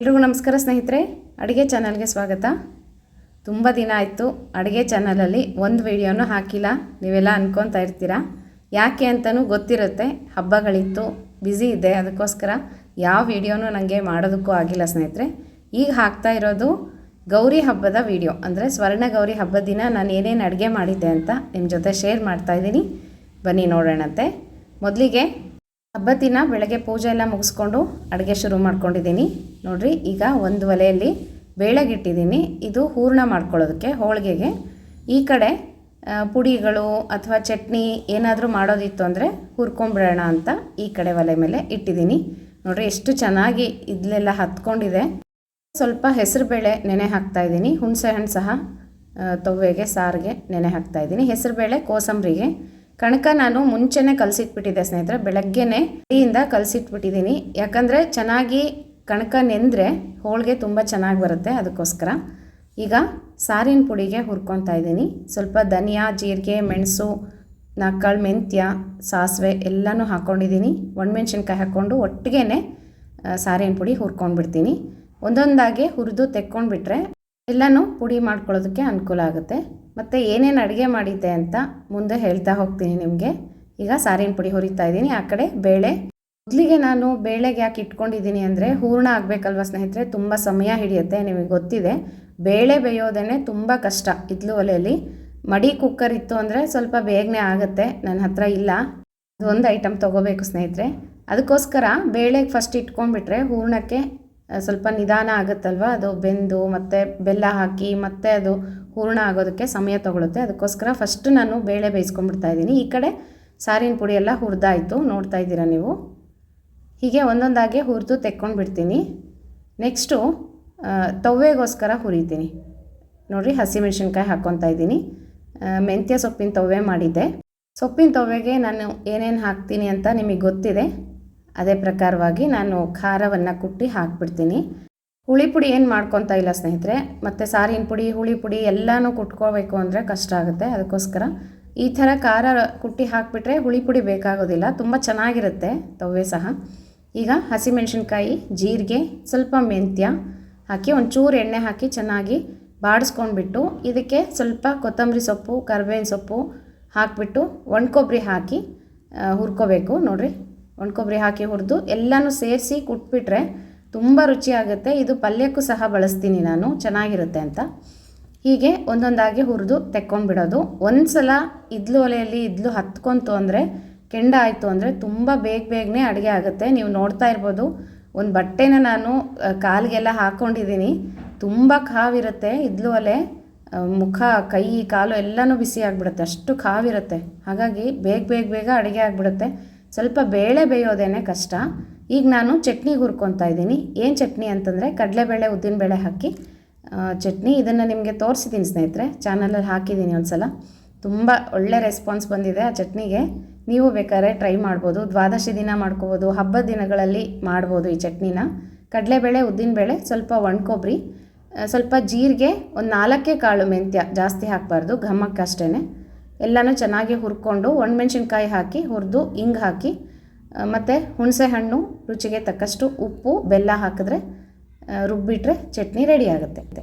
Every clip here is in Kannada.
ಎಲ್ರಿಗೂ ನಮಸ್ಕಾರ ಸ್ನೇಹಿತರೆ, ಅಡುಗೆ ಚಾನಲ್ಗೆ ಸ್ವಾಗತ. ತುಂಬ ದಿನ ಆಯಿತು, ಅಡುಗೆ ಚಾನಲಲ್ಲಿ ಒಂದು ವಿಡಿಯೋನೂ ಹಾಕಿಲ್ಲ, ನೀವೆಲ್ಲ ಅನ್ಕೊತಾ ಇರ್ತೀರಾ? ಯಾಕೆ ಅಂತಲೂ ಗೊತ್ತಿರುತ್ತೆ, ಹಬ್ಬಗಳಿತ್ತು, ಬ್ಯುಸಿ ಇದೆ, ಅದಕ್ಕೋಸ್ಕರ ಯಾವ ವಿಡಿಯೋನೂ ನನಗೆ ಮಾಡೋದಕ್ಕೂ ಆಗಿಲ್ಲ ಸ್ನೇಹಿತರೆ. ಈಗ ಹಾಕ್ತಾ ಇರೋದು ಗೌರಿ ಹಬ್ಬದ ವಿಡಿಯೋ, ಅಂದರೆ ಸ್ವರ್ಣ ಗೌರಿ ಹಬ್ಬದ ದಿನ ನಾನು ಏನೇನು ಅಡುಗೆ ಮಾಡಿದ್ದೆ ಅಂತ ನಿಮ್ಮ ಜೊತೆ ಶೇರ್ ಮಾಡ್ತಾ ಇದ್ದೀನಿ. ಬನ್ನಿ ನೋಡೋಣಂತೆ. ಮೊದಲಿಗೆ ಹಬ್ಬದ ದಿನ ಬೆಳಗ್ಗೆ ಪೂಜೆ ಎಲ್ಲ ಮುಗಿಸ್ಕೊಂಡು ಅಡುಗೆ ಶುರು ಮಾಡ್ಕೊಂಡಿದ್ದೀನಿ. ನೋಡಿರಿ, ಈಗ ಒಂದು ಒಲೆಯಲ್ಲಿ ಬೇಳೆಗಿಟ್ಟಿದ್ದೀನಿ. ಇದು ಹೂರ್ಣ ಮಾಡ್ಕೊಳ್ಳೋದಕ್ಕೆ, ಹೋಳಿಗೆಗೆ. ಈ ಕಡೆ ಪುಡಿಗಳು ಅಥವಾ ಚಟ್ನಿ ಏನಾದರೂ ಮಾಡೋದಿತ್ತು ಅಂದರೆ ಹುರ್ಕೊಂಬಿಡೋಣ ಅಂತ ಈ ಕಡೆ ಒಲೆ ಮೇಲೆ ಇಟ್ಟಿದ್ದೀನಿ. ನೋಡಿರಿ, ಎಷ್ಟು ಚೆನ್ನಾಗಿ ಇದಲೆಲ್ಲ ಹತ್ಕೊಂಡಿದೆ. ಸ್ವಲ್ಪ ಹೆಸರುಬೇಳೆ ನೆನೆ ಹಾಕ್ತಾ ಇದ್ದೀನಿ. ಹುಣಸೆ ಹಣ್ಣು ಸಹ ತೊವ್ವೆಗೆ, ಸಾರಿಗೆ ನೆನೆ ಹಾಕ್ತಾ ಇದ್ದೀನಿ. ಹೆಸರುಬೇಳೆ, ಕೋಸಂಬರಿಗೆ. ಕಣಕ ನಾನು ಮುಂಚೆನೆ ಕಲಸಿಟ್ಬಿಟ್ಟಿದ್ದೆ ಸ್ನೇಹಿತರೆ, ಬೆಳಗ್ಗೆನೇ ಇಂದ ಕಲಸಿಟ್ಬಿಟ್ಟಿದ್ದೀನಿ. ಯಾಕಂದರೆ ಚೆನ್ನಾಗಿ ಕಣಕ ನೆಂದರೆ ಹೋಳಿಗೆ ತುಂಬ ಚೆನ್ನಾಗಿ ಬರುತ್ತೆ ಅದಕ್ಕೋಸ್ಕರ. ಈಗ ಸಾರಿನ ಪುಡಿಗೆ ಹುರ್ಕೊತಾ ಇದ್ದೀನಿ. ಸ್ವಲ್ಪ ಧನಿಯಾ, ಜೀರಿಗೆ, ಮೆಣಸು ನಾಲ್ಕಾಳು ಮೆಂತ್ಯ, ಸಾಸಿವೆ ಎಲ್ಲನೂ ಹಾಕ್ಕೊಂಡಿದ್ದೀನಿ ಒಣಮೆಣ್ಸಿನ್ಕಾಯಿ ಹಾಕ್ಕೊಂಡು ಒಟ್ಟಿಗೆ ಸಾರಿನ ಪುಡಿ ಹುರ್ಕೊಂಡ್ಬಿಡ್ತೀನಿ. ಒಂದೊಂದಾಗಿ ಹುರಿದು ತೆಕ್ಕೊಂಡ್ಬಿಟ್ರೆ ಎಲ್ಲನೂ ಪುಡಿ ಮಾಡ್ಕೊಳ್ಳೋದಕ್ಕೆ ಅನುಕೂಲ ಆಗುತ್ತೆ. ಮತ್ತು ಏನೇನು ಅಡುಗೆ ಮಾಡಿದ್ದೆ ಅಂತ ಮುಂದೆ ಹೇಳ್ತಾ ಹೋಗ್ತೀನಿ ನಿಮಗೆ. ಈಗ ಸಾರಿನ ಪುಡಿ ಹುರಿತಾ ಇದ್ದೀನಿ. ಆ ಕಡೆ ಬೇಳೆ. ಮೊದಲಿಗೆ ನಾನು ಬೇಳೆಗೆ ಯಾಕೆ ಇಟ್ಕೊಂಡಿದ್ದೀನಿ ಅಂದರೆ ಹೂರ್ಣ ಆಗಬೇಕಲ್ವ ಸ್ನೇಹಿತರೆ? ತುಂಬ ಸಮಯ ಹಿಡಿಯುತ್ತೆ, ನಿಮಗೆ ಗೊತ್ತಿದೆ. ಬೇಳೆ ಬೇಯೋದೇ ತುಂಬ ಕಷ್ಟ ಇದ್ಲು ಒಲೆಯಲ್ಲಿ. ಮಡಿ ಕುಕ್ಕರ್ ಇತ್ತು ಅಂದರೆ ಸ್ವಲ್ಪ ಬೇಗನೆ ಆಗುತ್ತೆ ನನ್ನ ಹತ್ರ ಇಲ್ಲ. ಅದೊಂದು ಐಟಮ್ ತೊಗೋಬೇಕು ಸ್ನೇಹಿತರೆ. ಅದಕ್ಕೋಸ್ಕರ ಬೇಳೆಗೆ ಫಸ್ಟ್ ಇಟ್ಕೊಂಡ್ಬಿಟ್ರೆ ಹೂರ್ಣಕ್ಕೆ ಸ್ವಲ್ಪ ನಿಧಾನ ಆಗುತ್ತಲ್ವ? ಅದು ಬೆಂದು ಮತ್ತು ಬೆಲ್ಲ ಹಾಕಿ ಮತ್ತೆ ಅದು ಹೂರಣ ಆಗೋದಕ್ಕೆ ಸಮಯ ತಗೊಳುತ್ತೆ. ಅದಕ್ಕೋಸ್ಕರ ಫಸ್ಟ್ ನಾನು ಬೇಳೆ ಬೇಯಿಸ್ಕೊಂಡ್ಬಿಡ್ತಾ ಇದ್ದೀನಿ. ಈ ಕಡೆ ಸಾರಿನ ಪುಡಿ ಎಲ್ಲ ಹುರಿದಾಯಿತು. ನೋಡ್ತಾ ಇದ್ದೀರಾ ನೀವು? ಹೀಗೆ ಒಂದೊಂದಾಗಿ ಹುರಿದು ತೆಕ್ಕೊಂಡು ಬಿಡ್ತೀನಿ ನೆಕ್ಸ್ಟು ತವ್ವೆಗೋಸ್ಕರ ಹುರಿತೀನಿ. ನೋಡಿರಿ, ಹಸಿಮೆಣ್ಸಿನ್ಕಾಯಿ ಹಾಕ್ಕೊತಾ ಇದ್ದೀನಿ. ಮೆಂತ್ಯ ಸೊಪ್ಪಿನ ತವ್ವೆ ಮಾಡಿದ್ದೆ. ಸೊಪ್ಪಿನ ತವ್ವೆಗೆ ನಾನು ಏನೇನು ಹಾಕ್ತೀನಿ ಅಂತ ನಿಮಗೆ ಗೊತ್ತಿದೆ. ಅದೇ ಪ್ರಕಾರವಾಗಿ ನಾನು ಖಾರವನ್ನು ಕುಟ್ಟಿ ಹಾಕ್ಬಿಡ್ತೀನಿ. ಹುಳಿ ಪುಡಿ ಏನು ಮಾಡ್ಕೊತಾ ಇಲ್ಲ ಸ್ನೇಹಿತರೆ, ಮತ್ತು ಸಾರಿನ ಪುಡಿ, ಹುಳಿ ಪುಡಿ ಎಲ್ಲನೂ ಕುಟ್ಕೋಬೇಕು ಅಂದರೆ ಕಷ್ಟ ಆಗುತ್ತೆ. ಅದಕ್ಕೋಸ್ಕರ ಈ ಥರ ಖಾರ ಕುಟ್ಟಿ ಹಾಕಿಬಿಟ್ರೆ ಹುಳಿ ಪುಡಿ ಬೇಕಾಗೋದಿಲ್ಲ, ತುಂಬ ಚೆನ್ನಾಗಿರುತ್ತೆ ತವ್ವೆ ಸಹ. ಈಗ ಹಸಿಮೆಣಸಿನ್ಕಾಯಿ, ಜೀರಿಗೆ, ಸ್ವಲ್ಪ ಮೆಂತ್ಯ ಹಾಕಿ ಒಂಚೂರು ಎಣ್ಣೆ ಹಾಕಿ ಚೆನ್ನಾಗಿ ಬಾಡಿಸ್ಕೊಂಡ್ಬಿಟ್ಟು ಇದಕ್ಕೆ ಸ್ವಲ್ಪ ಕೊತ್ತಂಬರಿ ಸೊಪ್ಪು, ಕರ್ಬೇವಿನ ಸೊಪ್ಪು ಹಾಕಿಬಿಟ್ಟು ಒಣ ಕೊಬ್ಬರಿ ಹಾಕಿ ಹುರ್ಕೋಬೇಕು. ನೋಡಿರಿ. ಒಣಕೊಬ್ಬರಿ ಹಾಕಿ ಹುರಿದು ಎಲ್ಲನೂ ಸೇರಿಸಿ ಕುಟ್ಬಿಟ್ರೆ ತುಂಬ ರುಚಿಯಾಗುತ್ತೆ. ಇದು ಪಲ್ಯಕ್ಕೂ ಸಹ ಬಳಸ್ತೀನಿ ನಾನು, ಚೆನ್ನಾಗಿರುತ್ತೆ ಅಂತ. ಹೀಗೆ ಒಂದೊಂದಾಗಿ ಹುರಿದು ತೆಕ್ಕೊಂಡ್ಬಿಡೋದು. ಒಂದು ಸಲ ಇದ್ಲು ಒಲೆಯಲ್ಲಿ ಇದ್ಲು ಹತ್ಕೊಂತು ಅಂದರೆ ಕೆಂಡ ಆಯಿತು ಅಂದರೆ ತುಂಬ ಬೇಗ ಬೇಗನೆ ಅಡುಗೆ ಆಗುತ್ತೆ. ನೀವು ನೋಡ್ತಾ ಇರ್ಬೋದು, ಒಂದು ಬಟ್ಟೆನ ನಾನು ಕಾಲಿಗೆಲ್ಲ ಹಾಕ್ಕೊಂಡಿದ್ದೀನಿ ತುಂಬ ಕಾವಿರುತ್ತೆ ಇದ್ಲು ಒಲೆ. ಮುಖ, ಕೈ, ಕಾಲು ಎಲ್ಲನೂ ಬಿಸಿ ಆಗಿಬಿಡುತ್ತೆ. ಅಷ್ಟು ಕಾವಿರುತ್ತೆ. ಹಾಗಾಗಿ ಬೇಗ ಬೇಗ ಬೇಗ ಅಡುಗೆ ಆಗಿಬಿಡುತ್ತೆ. ಸ್ವಲ್ಪ ಬೇಳೆ ಬೇಯೋದೇನೆ ಕಷ್ಟ. ಈಗ ನಾನು ಚಟ್ನಿ ಹುರ್ಕೊತಾ ಇದ್ದೀನಿ. ಏನು ಚಟ್ನಿ ಅಂತಂದರೆ ಕಡಲೆಬೇಳೆ, ಉದ್ದಿನಬೇಳೆ ಹಾಕಿ ಚಟ್ನಿ ಇದನ್ನು ನಿಮಗೆ ತೋರಿಸಿದ್ದೀನಿ ಸ್ನೇಹಿತರೆ, ಚಾನಲಲ್ಲಿ ಹಾಕಿದ್ದೀನಿ ಒಂದು ಸಲ ತುಂಬ ಒಳ್ಳೆ ರೆಸ್ಪಾನ್ಸ್ ಬಂದಿದೆ ಆ ಚಟ್ನಿಗೆ. ನೀವು ಬೇಕಾದ್ರೆ ಟ್ರೈ ಮಾಡ್ಬೋದು. ದ್ವಾದಶಿ ದಿನ ಮಾಡ್ಕೋಬೋದು. ಹಬ್ಬದ ದಿನಗಳಲ್ಲಿ ಮಾಡ್ಬೋದು ಈ ಚಟ್ನಿನ. ಕಡಲೆಬೇಳೆ, ಉದ್ದಿನಬೇಳೆ, ಸ್ವಲ್ಪ ಒಣಕೊಬ್ರಿ. ಸ್ವಲ್ಪ ಜೀರಿಗೆ, ಒಂದು ನಾಲ್ಕೇ ಕಾಳು ಮೆಂತ್ಯ ಜಾಸ್ತಿ ಹಾಕಬಾರ್ದು. ಘಮಕ್ಕಷ್ಟೇ ಎಲ್ಲನೂ ಚೆನ್ನಾಗಿ ಹುರ್ಕೊಂಡು ಒಣಮೆಣ್ಸಿನ್ಕಾಯಿ ಹಾಕಿ, ಹುರಿದು ಹಿಂಗೆ ಹಾಕಿ ಮತ್ತು ಹುಣಸೆ ಹಣ್ಣು ರುಚಿಗೆ ತಕ್ಕಷ್ಟು ಉಪ್ಪು, ಬೆಲ್ಲ ಹಾಕಿದ್ರೆ ರುಬ್ಬಿಟ್ರೆ ಚಟ್ನಿ ರೆಡಿ ಆಗುತ್ತೆ.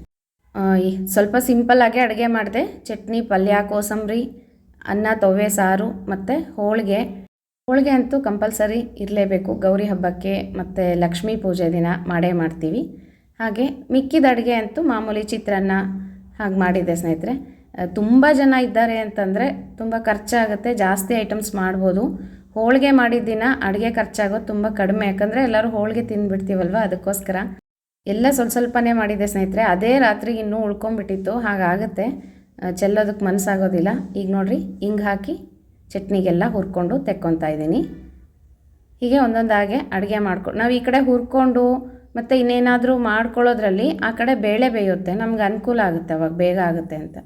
ಸ್ವಲ್ಪ ಸಿಂಪಲ್ಲಾಗಿ ಅಡುಗೆ ಮಾಡಿದೆ. ಚಟ್ನಿ, ಪಲ್ಯ, ಕೋಸಂಬರಿ, ಅನ್ನ ತೊವೆ ಸಾರು, ಮತ್ತು ಹೋಳಿಗೆ. ಹೋಳಿಗೆ ಅಂತೂ ಕಂಪಲ್ಸರಿ ಇರಲೇಬೇಕು. ಗೌರಿ ಹಬ್ಬಕ್ಕೆ ಮತ್ತು ಲಕ್ಷ್ಮೀ ಪೂಜೆ ದಿನ ಮಾಡೇ ಮಾಡ್ತೀವಿ. ಹಾಗೆ ಮಿಕ್ಕಿದ ಅಡುಗೆ ಅಂತೂ ಮಾಮೂಲಿ ಚಿತ್ರಾನ್ನ ಹಾಗೆ ಮಾಡಿದ್ದೆ ಸ್ನೇಹಿತರೆ. ತುಂಬ ಜನ ಇದ್ದಾರೆ ಅಂತಂದರೆ ತುಂಬ ಖರ್ಚಾಗುತ್ತೆ, ಜಾಸ್ತಿ ಐಟಮ್ಸ್ ಮಾಡ್ಬೋದು. ಹೋಳಿಗೆ ಮಾಡಿದ ದಿನ ಅಡುಗೆ ಖರ್ಚಾಗೋದು ತುಂಬ ಕಡಿಮೆ, ಯಾಕಂದರೆ ಎಲ್ಲರೂ ಹೋಳಿಗೆ ತಿಂದುಬಿಡ್ತೀವಲ್ವ ಅದಕ್ಕೋಸ್ಕರ. ಎಲ್ಲ ಸ್ವಲ್ಪ ಸ್ವಲ್ಪನೇ ಮಾಡಿದ್ದೆ ಸ್ನೇಹಿತರೆ, ಅದೇ ರಾತ್ರಿಗೆ ಇನ್ನೂ ಉಳ್ಕೊಂಬಿಟ್ಟಿತ್ತು ಹಾಗಾಗುತ್ತೆ. ಚೆಲ್ಲೋದಕ್ಕೆ ಮನಸ್ಸಾಗೋದಿಲ್ಲ. ಈಗ ನೋಡಿರಿ ಹಿಂಗೆ ಹಾಕಿ ಚಟ್ನಿಗೆಲ್ಲ ಹುರ್ಕೊಂಡು ತೆಕ್ಕೊತಾ ಇದ್ದೀನಿ. ಹೀಗೆ ಒಂದೊಂದಾಗೆ ಅಡುಗೆ ಮಾಡ್ಕೊಂಡು ನಾವು ಈ ಕಡೆ ಹುರ್ಕೊಂಡು ಮತ್ತು ಇನ್ನೇನಾದರೂ ಮಾಡ್ಕೊಳ್ಳೋದ್ರಲ್ಲಿ ಆ ಕಡೆ ಬೇಳೆ ಬೇಯುತ್ತೆ, ನಮ್ಗೆ ಅನುಕೂಲ ಆಗುತ್ತೆ ಅವಾಗ, ಬೇಗ ಆಗುತ್ತೆ ಅಂತ.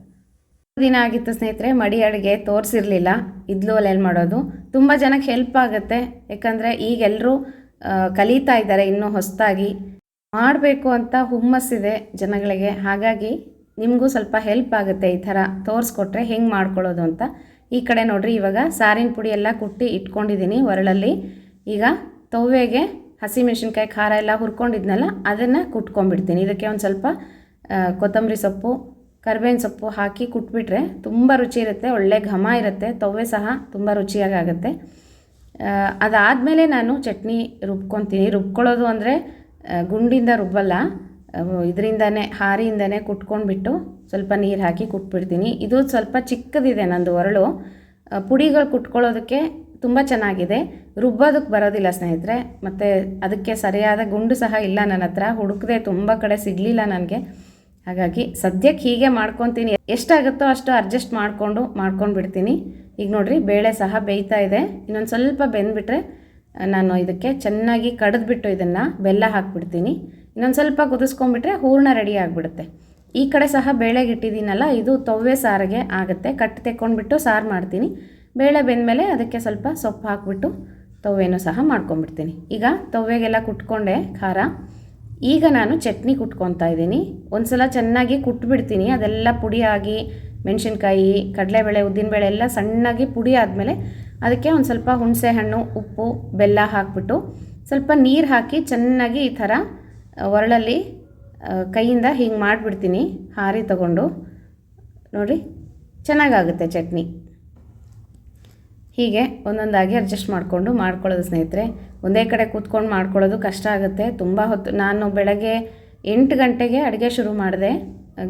ದಿನ ಆಗಿತ್ತು ಸ್ನೇಹಿತರೆ, ಮಡಿ ಅಡುಗೆ ತೋರಿಸಿರ್ಲಿಲ್ಲ ಇದ್ಲು ಏನು ಮಾಡೋದು. ತುಂಬ ಜನಕ್ಕೆ ಹೆಲ್ಪ್ ಆಗುತ್ತೆ, ಯಾಕಂದರೆ ಈಗೆಲ್ಲರೂ ಕಲಿತಾ ಇದ್ದಾರೆ ಇನ್ನೂ ಹೊಸದಾಗಿ ಮಾಡಬೇಕು ಅಂತ ಹುಮ್ಮಸ್ಸಿದೆ ಜನಗಳಿಗೆ, ಹಾಗಾಗಿ ನಿಮಗೂ ಸ್ವಲ್ಪ ಹೆಲ್ಪ್ ಆಗುತ್ತೆ ಈ ಥರ ತೋರಿಸ್ಕೊಟ್ರೆ ಹೆಂಗೆ ಮಾಡ್ಕೊಳ್ಳೋದು ಅಂತ. ಈ ಕಡೆ ನೋಡಿರಿ, ಇವಾಗ ಸಾರಿನ ಪುಡಿ ಎಲ್ಲ ಕುಟ್ಟಿ ಇಟ್ಕೊಂಡಿದ್ದೀನಿ ಒರಳಲ್ಲಿ. ಈಗ ತವ್ವೆಗೆ ಹಸಿಮೆಣಸಿನ್ಕಾಯಿ ಖಾರ ಎಲ್ಲ ಹುರ್ಕೊಂಡಿದ್ನಲ್ಲ, ಅದನ್ನು ಕುಟ್ಕೊಂಡ್ಬಿಡ್ತೀನಿ. ಇದಕ್ಕೆ ಒಂದು ಸ್ವಲ್ಪ ಕೊತ್ತಂಬರಿ ಸೊಪ್ಪು ಕರ್ಬೇವಿನ ಸೊಪ್ಪು ಹಾಕಿ ಕುಟ್ಬಿಟ್ರೆ ತುಂಬ ರುಚಿ ಇರುತ್ತೆ, ಒಳ್ಳೆ ಘಮ ಇರುತ್ತೆ, ತವ್ವೆ ಸಹ ತುಂಬ ರುಚಿಯಾಗಿ ಆಗುತ್ತೆ ಅದಾದಮೇಲೆ ನಾನು ಚಟ್ನಿ ರುಬ್ಕೊತೀನಿ. ರುಬ್ಕೊಳ್ಳೋದು ಅಂದರೆ ಗುಂಡಿಂದ ರುಬ್ಬಲ್ಲ ಇದರಿಂದನೇ, ಹಾರಿಯಿಂದನೇ ಕುಟ್ಕೊಂಡ್ಬಿಟ್ಟು ಸ್ವಲ್ಪ ನೀರು ಹಾಕಿ ಕುಟ್ಬಿಡ್ತೀನಿ. ಇದು ಸ್ವಲ್ಪ ಚಿಕ್ಕದಿದೆ ನಂದು ಒರಳು. ಪುಡಿಗಳು ಕುಟ್ಕೊಳ್ಳೋದಕ್ಕೆ ತುಂಬ ಚೆನ್ನಾಗಿದೆ. ರುಬ್ಬೋದಕ್ಕೆ ಬರೋದಿಲ್ಲ ಸ್ನೇಹಿತರೆ, ಮತ್ತು ಅದಕ್ಕೆ ಸರಿಯಾದ ಗುಂಡು ಸಹ ಇಲ್ಲ ನನ್ನ ಹತ್ರ. ಹುಡುಕದೆ ತುಂಬ ಕಡೆ ಸಿಗಲಿಲ್ಲ ನನಗೆ. ಹಾಗಾಗಿ ಸದ್ಯಕ್ಕೆ ಹೀಗೆ ಮಾಡ್ಕೊತೀನಿ. ಎಷ್ಟಾಗುತ್ತೋ ಅಷ್ಟು ಅಡ್ಜಸ್ಟ್ ಮಾಡಿಕೊಂಡು ಮಾಡ್ಕೊಂಡು ಬಿಡ್ತೀನಿ ಈಗ ನೋಡಿರಿ, ಬೇಳೆ ಸಹ ಬೇಯ್ತಾ ಇದೆ. ಇನ್ನೊಂದು ಸ್ವಲ್ಪ ಬೆಂದ್ಬಿಟ್ರೆ ನಾನು ಇದಕ್ಕೆ ಚೆನ್ನಾಗಿ ಕಡಿದ್ಬಿಟ್ಟು ಇದನ್ನು ಬೆಲ್ಲ ಹಾಕ್ಬಿಡ್ತೀನಿ. ಇನ್ನೊಂದು ಸ್ವಲ್ಪ ಕುದಿಸ್ಕೊಂಡ್ಬಿಟ್ರೆ ಹೂರ್ಣ ರೆಡಿ ಆಗಿಬಿಡುತ್ತೆ. ಈ ಕಡೆ ಸಹ ಬೇಳೆಗೆ ಇಟ್ಟಿದ್ದೀನಲ್ಲ, ಇದು ತೊವ್ವೆ ಸಾರಿಗೆ ಆಗುತ್ತೆ. ಕಟ್ ತೆಕ್ಕೊಂಡ್ಬಿಟ್ಟು ಸಾರು ಮಾಡ್ತೀನಿ. ಬೇಳೆ ಬೆಂದಮೇಲೆ ಅದಕ್ಕೆ ಸ್ವಲ್ಪ ಸೊಪ್ಪು ಹಾಕ್ಬಿಟ್ಟು ತೊವ್ವೆನೂ ಸಹ ಮಾಡ್ಕೊಂಡ್ಬಿಡ್ತೀನಿ. ಈಗ ತೊವ್ವೆಗೆಲ್ಲ ಕುಟ್ಕೊಂಡೆ ಖಾರ. ಈಗ ನಾನು ಚಟ್ನಿ ಕುಟ್ಕೊತಾ ಇದ್ದೀನಿ. ಒಂದು ಸಲ ಚೆನ್ನಾಗಿ ಕುಟ್ಬಿಡ್ತೀನಿ. ಅದೆಲ್ಲ ಪುಡಿಯಾಗಿ ಮೆಣಸಿನ್ಕಾಯಿ, ಕಡಲೆಬೇಳೆ, ಉದ್ದಿನಬೇಳೆ ಎಲ್ಲ ಸಣ್ಣಾಗಿ ಪುಡಿ ಆದಮೇಲೆ ಅದಕ್ಕೆ ಒಂದು ಸ್ವಲ್ಪ ಹುಣಸೆ ಹಣ್ಣು, ಉಪ್ಪು, ಬೆಲ್ಲ ಹಾಕ್ಬಿಟ್ಟು ಸ್ವಲ್ಪ ನೀರು ಹಾಕಿ ಚೆನ್ನಾಗಿ ಈ ಥರ ಒರಳಲ್ಲಿ ಕೈಯಿಂದ ಹಿಂಗೆ ಮಾಡಿಬಿಡ್ತೀನಿ. ಹಾರಿ ತಗೊಂಡು. ನೋಡಿ ಚೆನ್ನಾಗಾಗುತ್ತೆ ಚಟ್ನಿ. ಹೀಗೆ ಒಂದೊಂದಾಗಿ ಅಡ್ಜಸ್ಟ್ ಮಾಡಿಕೊಂಡು ಮಾಡ್ಕೊಳ್ಳೋದು ಸ್ನೇಹಿತರೆ. ಒಂದೇ ಕಡೆ ಕೂತ್ಕೊಂಡು ಮಾಡ್ಕೊಳ್ಳೋದು ಕಷ್ಟ ಆಗುತ್ತೆ. ತುಂಬ ಹೊತ್ತು ನಾನು ಬೆಳಗ್ಗೆ ಎಂಟು ಗಂಟೆಗೆ ಅಡುಗೆ ಶುರು ಮಾಡಿದೆ,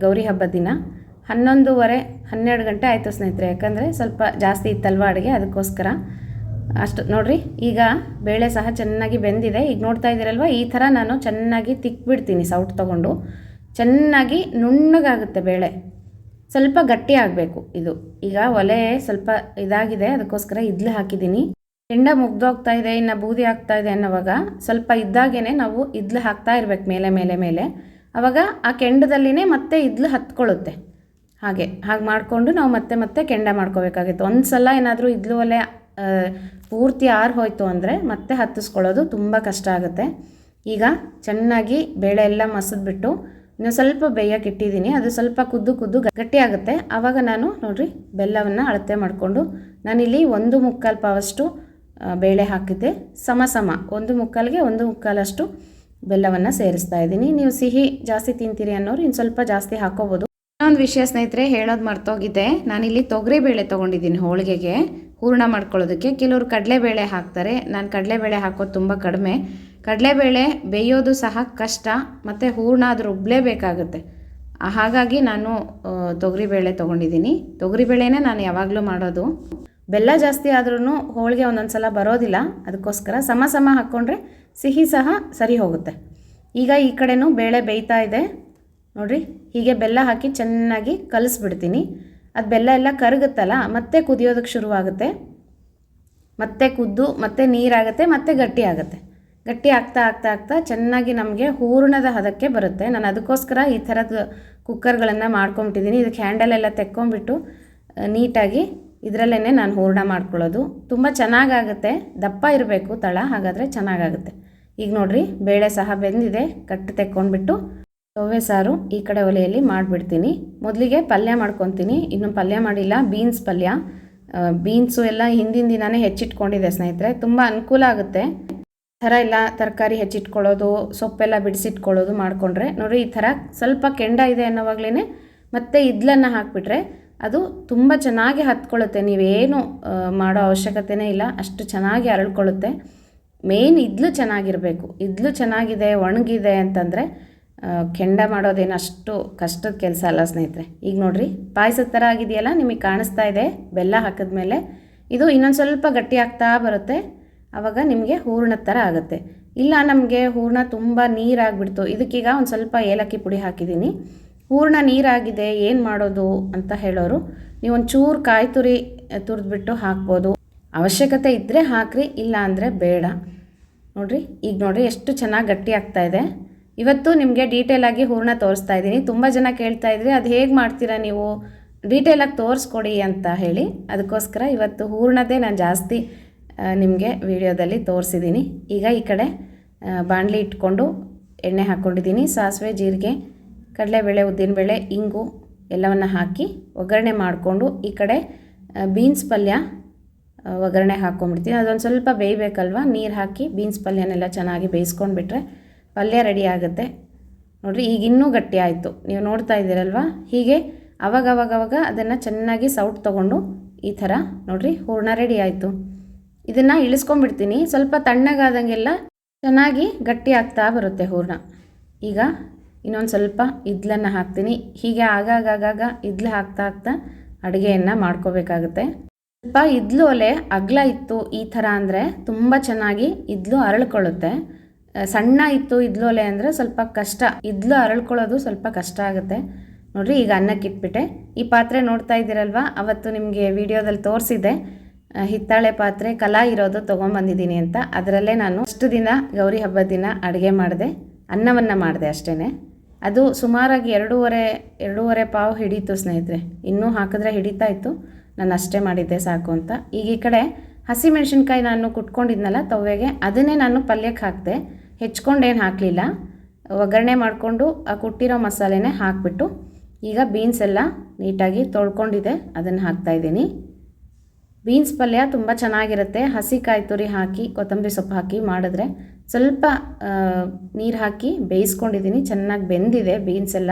ಗೌರಿ ಹಬ್ಬದ ದಿನ. ಹನ್ನೊಂದುವರೆ, ಹನ್ನೆರಡು ಗಂಟೆ ಆಯಿತು ಸ್ನೇಹಿತರೆ. ಯಾಕಂದರೆ ಸ್ವಲ್ಪ ಜಾಸ್ತಿ ಇತ್ತಲ್ವ ಅಡುಗೆ? ಅದಕ್ಕೋಸ್ಕರ. ಅಷ್ಟು ನೋಡಿರಿ, ಈಗ ಬೇಳೆ ಸಹ ಚೆನ್ನಾಗಿ ಬೆಂದಿದೆ. ಈಗ ನೋಡ್ತಾ ಇದ್ದೀರಲ್ವ, ಈ ಥರ ನಾನು ಚೆನ್ನಾಗಿ ತಿಕ್ಬಿಡ್ತೀನಿ ಸೌಟ್ ತೊಗೊಂಡು. ಚೆನ್ನಾಗಿ ನುಣ್ಣಗಾಗುತ್ತೆ ಬೇಳೆ. ಸ್ವಲ್ಪ ಗಟ್ಟಿ ಆಗಬೇಕು ಇದು. ಈಗ ಒಲೆ ಸ್ವಲ್ಪ ಇದಾಗಿದೆ, ಅದಕ್ಕೋಸ್ಕರ ಇದ್ಲು ಹಾಕಿದ್ದೀನಿ. ಕೆಂಡ ಮುಗ್ದೋಗ್ತಾ ಇದೆ, ಇನ್ನು ಬೂದಿ ಆಗ್ತಾ ಇದೆ ಅನ್ನೋವಾಗ ಸ್ವಲ್ಪ ಇದ್ದಾಗೇ ನಾವು ಇದ್ಲು ಹಾಕ್ತಾ ಇರ್ಬೇಕು ಮೇಲೆ ಮೇಲೆ ಮೇಲೆ. ಆವಾಗ ಆ ಕೆಂಡದಲ್ಲಿನೇ ಮತ್ತೆ ಇದ್ಲು ಹತ್ಕೊಳ್ಳುತ್ತೆ. ಹಾಗೆ ಹಾಗೆ ಮಾಡಿಕೊಂಡು ನಾವು ಮತ್ತೆ ಮತ್ತೆ ಕೆಂಡ ಮಾಡ್ಕೋಬೇಕಾಗಿತ್ತು. ಒಂದು ಸಲ ಏನಾದರೂ ಇದ್ಲು ಒಲೆ ಪೂರ್ತಿ ಆರು ಹೋಯಿತು ಅಂದರೆ ಮತ್ತೆ ಹತ್ತಿಸ್ಕೊಳ್ಳೋದು ತುಂಬ ಕಷ್ಟ ಆಗುತ್ತೆ. ಈಗ ಚೆನ್ನಾಗಿ ಬೇಳೆ ಎಲ್ಲ ಮಸದ್ಬಿಟ್ಟು ಇನ್ನು ಸ್ವಲ್ಪ ಬೇಯಕ್ಕೆ ಇಟ್ಟಿದ್ದೀನಿ ಅದು ಸ್ವಲ್ಪ ಕುದ್ದು ಕುದ್ದು ಗಟ್ಟಿ ಆಗುತ್ತೆ. ಆವಾಗ ನಾನು ನೋಡಿರಿ, ಬೆಲ್ಲವನ್ನು ಅಳತೆ ಮಾಡಿಕೊಂಡು ನಾನಿಲ್ಲಿ ಒಂದು ಮುಕ್ಕಾಲು ಪಾವಷ್ಟು ಬೇಳೆ ಹಾಕಿದ್ದೆ. ಸಮ ಸಮ, ಒಂದು ಮುಕ್ಕಾಲಿಗೆ ಒಂದು ಮುಕ್ಕಾಲಷ್ಟು ಬೆಲ್ಲವನ್ನು ಸೇರಿಸ್ತಾ ಇದ್ದೀನಿ. ನೀವು ಸಿಹಿ ಜಾಸ್ತಿ ತಿಂತೀರಿ ಅನ್ನೋರು ಇನ್ನು ಸ್ವಲ್ಪ ಜಾಸ್ತಿ ಹಾಕೋಬೋದು. ಇನ್ನೊಂದು ವಿಷಯ ಸ್ನೇಹಿತರೆ, ಹೇಳೋದು ಮರ್ತೋಗಿದ್ದೆ ನಾನಿಲ್ಲಿ ತೊಗರಿ ಬೇಳೆ ತೊಗೊಂಡಿದ್ದೀನಿ ಹೋಳಿಗೆಗೆ. ಹೂರ್ಣ ಮಾಡ್ಕೊಳ್ಳೋದಕ್ಕೆ. ಕೆಲವರು ಕಡಲೆಬೇಳೆ ಹಾಕ್ತಾರೆ. ನಾನು ಕಡಲೆಬೇಳೆ ಹಾಕೋದು ತುಂಬ ಕಡಿಮೆ. ಕಡಲೆಬೇಳೆ ಬೇಯೋದು ಸಹ ಕಷ್ಟ, ಮತ್ತು ಹೂರ್ಣ ಅದು ರುಬ್ಬಲೇಬೇಕಾಗುತ್ತೆ ಹಾಗಾಗಿ ನಾನು ತೊಗರಿಬೇಳೆ ತೊಗೊಂಡಿದ್ದೀನಿ. ತೊಗರಿಬೇಳೆನೇ ನಾನು ಯಾವಾಗಲೂ ಮಾಡೋದು. ಬೆಲ್ಲ ಜಾಸ್ತಿ ಆದ್ರೂ ಹೋಳಿಗೆ ಒಂದೊಂದು ಸಲ ಬರೋದಿಲ್ಲ. ಅದಕ್ಕೋಸ್ಕರ ಸಮ ಸಮ ಹಾಕ್ಕೊಂಡ್ರೆ ಸಿಹಿ ಸಹ ಸರಿ ಹೋಗುತ್ತೆ. ಈಗ ಈ ಕಡೆನೂ ಬೇಳೆ ಬೇಯ್ತಾ ಇದೆ. ನೋಡಿರಿ, ಹೀಗೆ ಬೆಲ್ಲ ಹಾಕಿ ಚೆನ್ನಾಗಿ ಕಲಿಸ್ಬಿಡ್ತೀನಿ. ಅದು ಬೆಲ್ಲ ಎಲ್ಲ ಕರಗುತ್ತಲ್ಲ, ಮತ್ತೆ ಕುದಿಯೋದಕ್ಕೆ ಶುರುವಾಗುತ್ತೆ. ಮತ್ತೆ ಕುದ್ದು, ಮತ್ತೆ ನೀರಾಗುತ್ತೆ, ಮತ್ತೆ ಗಟ್ಟಿ ಆಗುತ್ತೆ ಗಟ್ಟಿ ಆಗ್ತಾ ಆಗ್ತಾ ಆಗ್ತಾ ಚೆನ್ನಾಗಿ ನಮಗೆ ಹೂರ್ಣದ ಹದಕ್ಕೆ ಬರುತ್ತೆ. ನಾನು ಅದಕ್ಕೋಸ್ಕರ ಈ ಥರದ ಕುಕ್ಕರ್ಗಳನ್ನು ಮಾಡ್ಕೊಂಬಿಟ್ಟಿದ್ದೀನಿ. ಇದಕ್ಕೆ ಹ್ಯಾಂಡಲ್ ಎಲ್ಲ ತೆಕ್ಕೊಂಬಿಟ್ಟು ನೀಟಾಗಿ ಇದರಲ್ಲೇ ನಾನು ಹೂರ್ಣ ಮಾಡ್ಕೊಳ್ಳೋದು. ತುಂಬ ಚೆನ್ನಾಗಾಗುತ್ತೆ. ದಪ್ಪ ಇರಬೇಕು ತಳ, ಹಾಗಾದರೆ ಚೆನ್ನಾಗಾಗುತ್ತೆ. ಈಗ ನೋಡಿರಿ, ಬೇಳೆ ಸಹ ಬೆಂದಿದೆ. ಕಟ್ಟು ತೆಕ್ಕೊಂಡ್ಬಿಟ್ಟು ತೊವೆ ಸಾರು ಈ ಕಡೆ ಒಲೆಯಲ್ಲಿ ಮಾಡಿಬಿಡ್ತೀನಿ. ಮೊದಲಿಗೆ ಪಲ್ಯ ಮಾಡ್ಕೊತೀನಿ. ಇನ್ನು ಪಲ್ಯ ಮಾಡಿಲ್ಲ. ಬೀನ್ಸ್ ಪಲ್ಯ. ಬೀನ್ಸು ಎಲ್ಲ ಹಿಂದಿನ ದಿನವೇ ಹೆಚ್ಚಿಟ್ಕೊಂಡಿದೆ ಸ್ನೇಹಿತರೆ. ತುಂಬ ಅನುಕೂಲ ಆಗುತ್ತೆ. ಥರ ಎಲ್ಲ ತರಕಾರಿ ಹೆಚ್ಚಿಟ್ಕೊಳ್ಳೋದು, ಸೊಪ್ಪೆಲ್ಲ ಬಿಡಿಸಿಟ್ಕೊಳ್ಳೋದು ಮಾಡಿಕೊಂಡ್ರೆ ನೋಡಿ ಈ ಥರ ಸ್ವಲ್ಪ ಕೆಂಡ ಇದೆ ಅನ್ನೋವಾಗ್ಲೇ ಮತ್ತೆ ಇದ್ಲನ್ನು ಹಾಕಿಬಿಟ್ರೆ ಅದು ತುಂಬ ಚೆನ್ನಾಗಿ ಹತ್ಕೊಳ್ಳುತ್ತೆ. ನೀವೇನು ಮಾಡೋ ಅವಶ್ಯಕತೆನೇ ಇಲ್ಲ, ಅಷ್ಟು ಚೆನ್ನಾಗಿ ಅರಳ್ಕೊಳ್ಳುತ್ತೆ. ಮೇಯ್ನ್ ಇದ್ಲು ಚೆನ್ನಾಗಿರಬೇಕು. ಇದ್ಲು ಚೆನ್ನಾಗಿದೆ, ಒಣಗಿದೆ ಅಂತಂದರೆ ಕೆಂಡ ಮಾಡೋದೇನು ಅಷ್ಟು ಕಷ್ಟದ ಕೆಲಸ ಅಲ್ಲ ಸ್ನೇಹಿತರೆ. ಈಗ ನೋಡಿರಿ, ಪಾಯಸದ ಥರ ಆಗಿದೆಯಲ್ಲ, ನಿಮಗೆ ಕಾಣಿಸ್ತಾ ಇದೆ, ಬೆಲ್ಲ ಹಾಕಿದ್ಮೇಲೆ. ಇದು ಇನ್ನೊಂದು ಸ್ವಲ್ಪ ಗಟ್ಟಿ ಆಗ್ತಾ ಬರುತ್ತೆ. ಆವಾಗ ನಿಮಗೆ ಹೂರ್ಣ ಥರ ಆಗುತ್ತೆ. ಇಲ್ಲ, ನಮಗೆ ಹೂರ್ಣ ತುಂಬ ನೀರಾಗಿಬಿಡ್ತು. ಇದಕ್ಕೀಗ ಒಂದು ಸ್ವಲ್ಪ ಏಲಕ್ಕಿ ಪುಡಿ ಹಾಕಿದ್ದೀನಿ ಹೂರ್ಣ ನೀರಾಗಿದೆ, ಏನು ಮಾಡೋದು ಅಂತ ಹೇಳೋರು ನೀವು ಒಂದು ಚೂರು ಕಾಯಿ ತುರಿ ತುರಿದ್ಬಿಟ್ಟು ಹಾಕ್ಬೋದು. ಅವಶ್ಯಕತೆ ಇದ್ದರೆ ಹಾಕ್ರಿ, ಇಲ್ಲ ಅಂದರೆ ಬೇಡ. ನೋಡಿರಿ, ಈಗ ನೋಡಿರಿ ಎಷ್ಟು ಚೆನ್ನಾಗಿ ಗಟ್ಟಿ ಆಗ್ತಾ ಇದೆ. ಇವತ್ತು ನಿಮಗೆ ಡೀಟೇಲಾಗಿ ಹೂರ್ಣ ತೋರಿಸ್ತಾ ಇದ್ದೀನಿ. ತುಂಬ ಜನ ಕೇಳ್ತಾ ಇದ್ರಿ, ಅದು ಹೇಗೆ ಮಾಡ್ತೀರಾ ನೀವು? ಡೀಟೇಲಾಗಿ ತೋರಿಸ್ಕೊಡಿ ಅಂತ ಹೇಳಿ. ಅದಕ್ಕೋಸ್ಕರ ಇವತ್ತು ಹೂರ್ಣದೇ ನಾನು ಜಾಸ್ತಿ ನಿಮಗೆ ವಿಡಿಯೋದಲ್ಲಿ ತೋರಿಸಿದ್ದೀನಿ ಈಗ ಈ ಕಡೆ ಬಾಣಲಿ ಇಟ್ಕೊಂಡು ಎಣ್ಣೆ ಹಾಕ್ಕೊಂಡಿದ್ದೀನಿ ಸಾಸಿವೆ, ಜೀರಿಗೆ, ಕಡಲೆಬೇಳೆ, ಉದ್ದಿನಬೇಳೆ, ಇಂಗು ಎಲ್ಲವನ್ನು ಹಾಕಿ ಒಗ್ಗರಣೆ ಮಾಡಿಕೊಂಡು ಈ ಕಡೆ ಬೀನ್ಸ್ ಪಲ್ಯ ಒಗ್ಗರಣೆ ಹಾಕ್ಕೊಂಡ್ಬಿಡ್ತೀನಿ ಅದೊಂದು ಸ್ವಲ್ಪ ಬೇಯಬೇಕಲ್ವ? ನೀರು ಹಾಕಿ ಬೀನ್ಸ್ ಪಲ್ಯನೆಲ್ಲ ಚೆನ್ನಾಗಿ ಬೇಯಿಸ್ಕೊಂಡ್ಬಿಟ್ರೆ ಪಲ್ಯ ರೆಡಿ ಆಗುತ್ತೆ. ನೋಡಿರಿ, ಈಗ ಇನ್ನೂ ಗಟ್ಟಿ ಆಯಿತು. ನೀವು ನೋಡ್ತಾ ಇದ್ದೀರಲ್ವ? ಹೀಗೆ ಅವಾಗ ಅವಾಗ ಅದನ್ನು ಚೆನ್ನಾಗಿ ಸೌಟ್ ತೊಗೊಂಡು ಈ ಥರ ನೋಡಿರಿ, ಹೂರ್ಣ ರೆಡಿ ಆಯಿತು. ಇದನ್ನು ಇಳಿಸ್ಕೊಂಡ್ಬಿಡ್ತೀನಿ. ಸ್ವಲ್ಪ ತಣ್ಣಗಾದಂಗೆಲ್ಲ ಚೆನ್ನಾಗಿ ಗಟ್ಟಿ ಆಗ್ತಾ ಬರುತ್ತೆ ಹೂರಣ. ಈಗ ಇನ್ನೊಂದು ಸ್ವಲ್ಪ ಇದ್ಲನ್ನು ಹಾಕ್ತೀನಿ. ಹೀಗೆ ಆಗಾಗ ಇದ್ಲು ಹಾಕ್ತಾ ಹಾಕ್ತಾ ಅಡುಗೆಯನ್ನು ಮಾಡ್ಕೋಬೇಕಾಗುತ್ತೆ. ಸ್ವಲ್ಪ ಇದ್ಲು ಒಲೆ ಅಗಲ ಇತ್ತು ಈ ಥರ ಅಂದರೆ ತುಂಬ ಚೆನ್ನಾಗಿ ಇದ್ಲು ಅರಳ್ಕೊಳ್ಳುತ್ತೆ. ಸಣ್ಣ ಇತ್ತು ಇದ್ಲು ಒಲೆ ಅಂದರೆ ಸ್ವಲ್ಪ ಕಷ್ಟ. ಇದ್ಲು ಅರಳ್ಕೊಳ್ಳೋದು ಸ್ವಲ್ಪ ಕಷ್ಟ ಆಗುತ್ತೆ. ನೋಡಿರಿ ಈಗ ಅನ್ನಕ್ಕಿಟ್ಬಿಟ್ಟೆ. ಈ ಪಾತ್ರೆ ನೋಡ್ತಾ ಇದ್ದೀರಲ್ವಾ? ಅವತ್ತು ನಿಮಗೆ ವಿಡಿಯೋದಲ್ಲಿ ತೋರಿಸಿದ್ದೆ. ಆ, ಹಿತ್ತಾಳೆ ಪಾತ್ರೆ ಕಲಾ ಇರೋದು ತೊಗೊಂಬಂದಿದ್ದೀನಿ ಅಂತ. ಅದರಲ್ಲೇ ನಾನು ಅಷ್ಟು ದಿನ ಗೌರಿ ಹಬ್ಬದ ದಿನ ಅಡುಗೆ ಮಾಡಿದೆ. ಅನ್ನವನ್ನು ಮಾಡಿದೆ ಅಷ್ಟೇ ಅದು ಸುಮಾರಾಗಿ ಎರಡೂವರೆ ಎರಡೂವರೆ ಪಾವು ಹಿಡೀತು ಸ್ನೇಹಿತರೆ. ಇನ್ನೂ ಹಾಕಿದ್ರೆ ಹಿಡಿತಾ ಇತ್ತು. ನಾನು ಅಷ್ಟೇ ಮಾಡಿದ್ದೆ ಸಾಕು ಅಂತ. ಈಗ ಈ ಕಡೆ ಹಸಿಮೆಣ್ಸಿನ್ಕಾಯಿ ನಾನು ಕುಟ್ಕೊಂಡಿದ್ನಲ್ಲ ತವ್ವೆಗೆ ಅದನ್ನೇ ನಾನು ಪಲ್ಯಕ್ಕೆ ಹಾಕಿದೆ. ಹೆಚ್ಕೊಂಡೇನು ಹಾಕಲಿಲ್ಲ. ಒಗ್ಗರಣೆ ಮಾಡಿಕೊಂಡು ಆ ಕುಟ್ಟಿರೋ ಮಸಾಲೆನೇ ಹಾಕಿಬಿಟ್ಟು ಈಗ ಬೀನ್ಸ್ ಎಲ್ಲ ನೀಟಾಗಿ ತೊಳ್ಕೊಂಡಿದೆ. ಅದನ್ನು ಹಾಕ್ತಾಯಿದ್ದೀನಿ ಬೀನ್ಸ್ ಪಲ್ಯ ತುಂಬ ಚೆನ್ನಾಗಿರುತ್ತೆ. ಹಸಿ ಕಾಯಿ ತುರಿ ಹಾಕಿ, ಕೊತ್ತಂಬರಿ ಸೊಪ್ಪು ಹಾಕಿ ಮಾಡಿದ್ರೆ ಸ್ವಲ್ಪ ನೀರು ಹಾಕಿ ಬೇಯಿಸ್ಕೊಂಡಿದ್ದೀನಿ. ಚೆನ್ನಾಗಿ ಬೆಂದಿದೆ ಬೀನ್ಸ್ ಎಲ್ಲ.